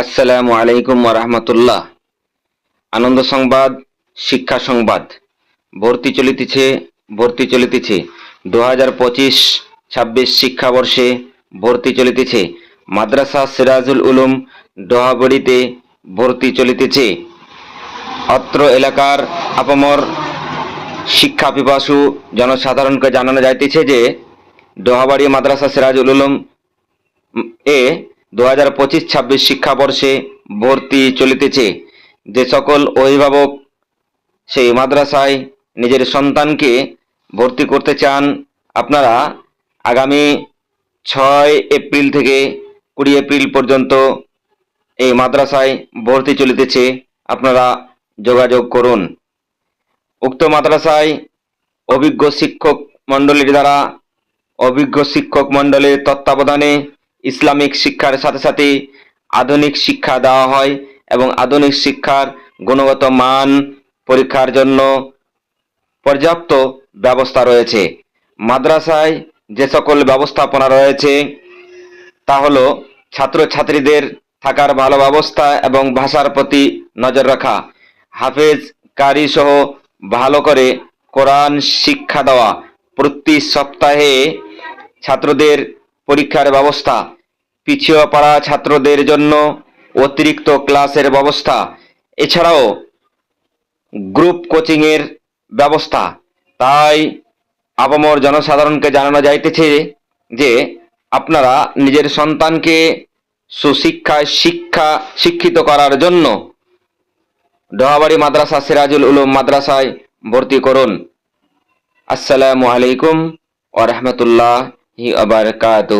আসসালামু আলাইকুম রহমতুল্লাহ। আনন্দ সংবাদ, শিক্ষা সংবাদ। ভর্তি চলিতেছে ভর্তি চলিতেছে। দু হাজার পঁচিশ, ছাব্বিশ শিক্ষাবর্ষে ভর্তি চলিতেছে। মাদ্রাসা সিরাজুল উলুম, ডোহাবড়িতে ভর্তি চলিতেছে। অত্র এলাকার আপামর শিক্ষা পিপাসু জনসাধারণকে জানানো যাইতেছে যে, ডোহাবাড়ি মাদ্রাসা সিরাজুল উলুম, এ দু হাজার পঁচিশ ছাব্বিশ শিক্ষাবর্ষে ভর্তি চলিতেছে। যে সকল অভিভাবক সেই মাদ্রাসায় নিজের সন্তানকে ভর্তি করতে চান, আপনারা আগামী ছয় এপ্রিল থেকে কুড়ি এপ্রিল পর্যন্ত এই মাদ্রাসায় ভর্তি চলিতেছে। আপনারা যোগাযোগ করুন। উক্ত মাদ্রাসায় অভিজ্ঞ শিক্ষক মণ্ডলীর দ্বারা অভিজ্ঞ শিক্ষক মণ্ডলের তত্ত্বাবধানে ইসলামিক শিক্ষার সাথে সাথে আধুনিক শিক্ষা দেওয়া হয় এবং আধুনিক শিক্ষার গুণগত মান পরীক্ষার জন্য পর্যাপ্ত ব্যবস্থা রয়েছে। মাদ্রাসায় যে সকল ব্যবস্থাপনা রয়েছে, তা হলো ছাত্রছাত্রীদের থাকার ভালো ব্যবস্থা এবং ভাষার প্রতি নজর রাখা। হাফেজ, কারি সহ ভালো করে কোরআন শিক্ষা দেওয়া। প্রতি সপ্তাহে ছাত্রদের পরীক্ষার ব্যবস্থা। পিছিয়ে পড়া ছাত্রদের জন্য অতিরিক্ত ক্লাসের ব্যবস্থা। এছাড়াও গ্রুপ কোচিংয়ের ব্যবস্থা। তাই আপামর জনসাধারণকে জানানো যাইতেছে যে, আপনারা নিজের সন্তানকে সুশিক্ষায় শিক্ষা শিক্ষিত করার জন্য ডহাবাড়ি মাদ্রাসা সিরাজুল উলুম মাদ্রাসায় ভর্তি করুন। আসসালামু আলাইকুম ওয়া রাহমাতুল্লাহি। ही अबरकातु